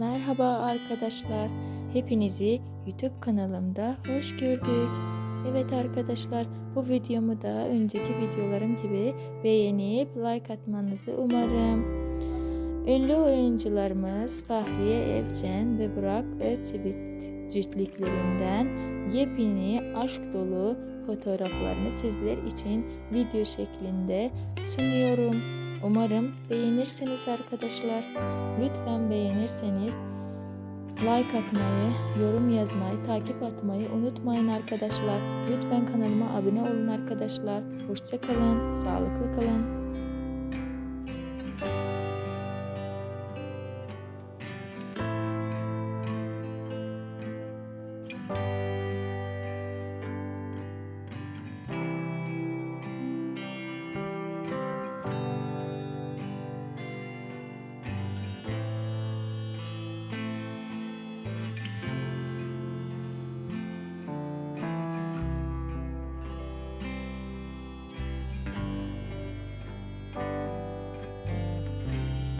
Merhaba arkadaşlar. Hepinizi YouTube kanalımda hoş gördük. Evet arkadaşlar, bu videomu da önceki videolarım gibi beğenip like atmanızı umarım. Ünlü oyuncularımız Fahriye Evcen ve Burak Özçivit cütlüklerinden yepyeni aşk dolu fotoğraflarını sizler için video şeklinde sunuyorum. Umarım beğenirsiniz arkadaşlar. Lütfen beğenirseniz like atmayı, yorum yazmayı, takip atmayı unutmayın arkadaşlar. Lütfen kanalıma abone olun arkadaşlar. Hoşça kalın, sağlıklı kalın. Bye.